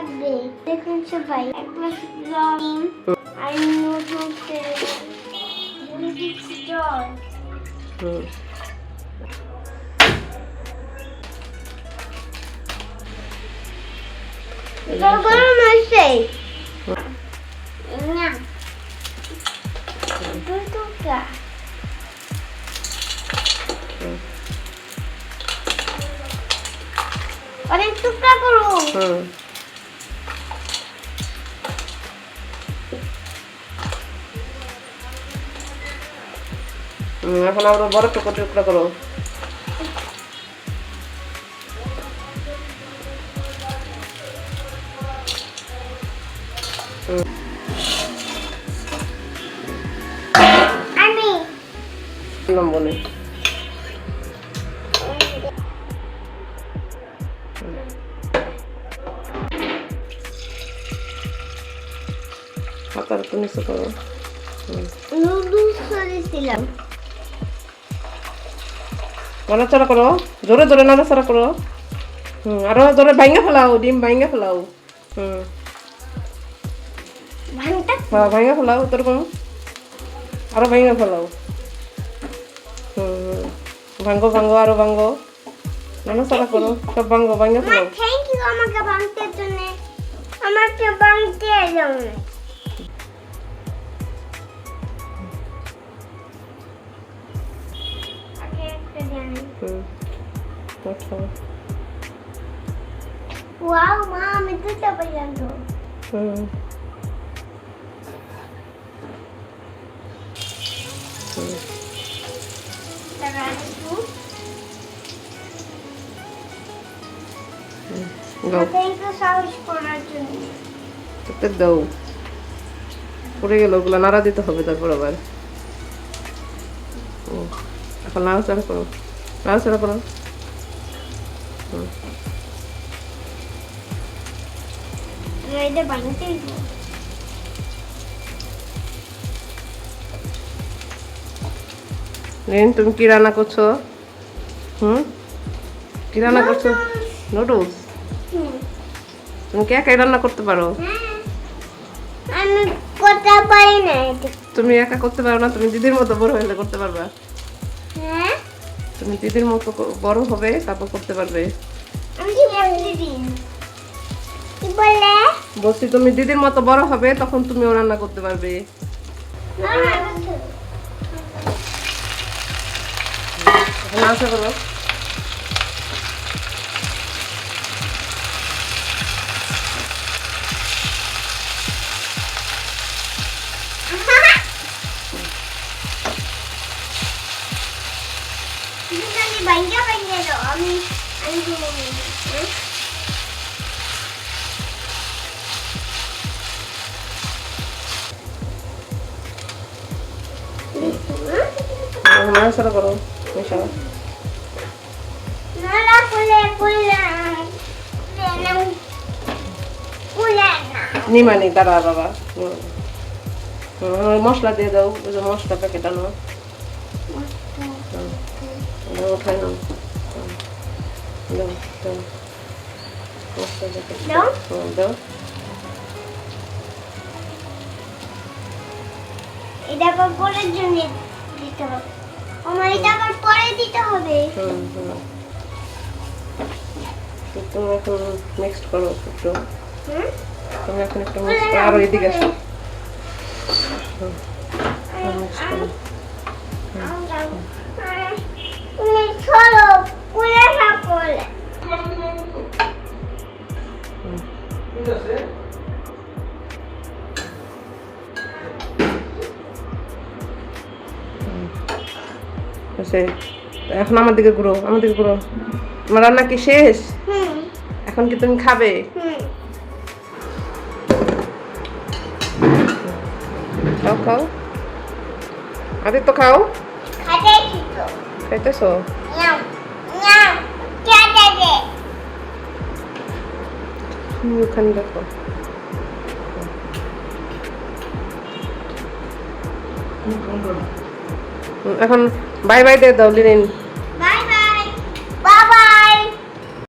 লাগবে। দেখুন সবাই এক গ্লাস ডিম আর দিচ্ছি জল হুম গরম হয়েছে না। দুই টুকরা অনেক টুকরা করুন হুম। এখন আবার বড় টুকরো টুকরা করো লম্বনে হাতার একটু নিচে করো। নুডলস করেছিলাম নাড়াচাড়া করো জোরে জোরে নাড়াচাড়া করো। হুম আরও জোরে ভাঙ্গা ফেলাও ডিম ভাঙ্গা ফেলাও। হুম। হ্যাঁ ভাঙ্গা ফেলাও তোর কম আরও ভাঙ্গা ফেলাও। হুম ভাঙ্গো ভাঙ্গো আরও ভাঙ্গো নাড়াচাড়া করো সব ভাঙ্গো মা ফেলাও। থ্যাংক ইউ আমাকে ভাঙতে জন্য। আমাকে ভাঙতে জন্য হুম আচ্ছা ওয়াও মা আমি তো হুম দাও। পড়ে গেল ওগুলো নাড়া দিতে হবে তারপর আবার। এখন নাড়াচাড়া করো। নাড়াচাড়া করো এটা রিন তুমি কি রান্না করছ? হুম? কি রান্না করছ? নুডলস তুমি কে একাই রান্না করতে পারো? আমি করতে পারি না এটা। তুমি একা করতে পারো না তুমি দিদির মতো বড় হলে করতে পারবা। হ্যাঁ? তুমি দিদির মতো বড় হবে তারপর করতে পারবে। বলছি তুমি দিদির মতো বড় হবে তখন তুমিও রান্না করতে পারবে। আশা করো। নালা কুলে কুলে না কুলে না নিমানি দাঁড়া। বাবা মশলা দিয়ে দাও মশলা প্যাকেট আনো। দাও এটা আবার পরের জন্য দিতে হবে আমার এটা আবার পরে দিতে হবে তুমি এখন মিক্সড করো একটু তুমি এখন একটু আরও এদিকে আসো সে এখন আমার দিকে ঘুরো আমার দিকে ঘুরো। তোমার রান্না কি শেষ? এখন কি তুমি খাবে? খাও খাও। আদিত্য খাও খাইতেছো ওখানে দেখো এখন বাই বাই দিয়ে দাও লিনিন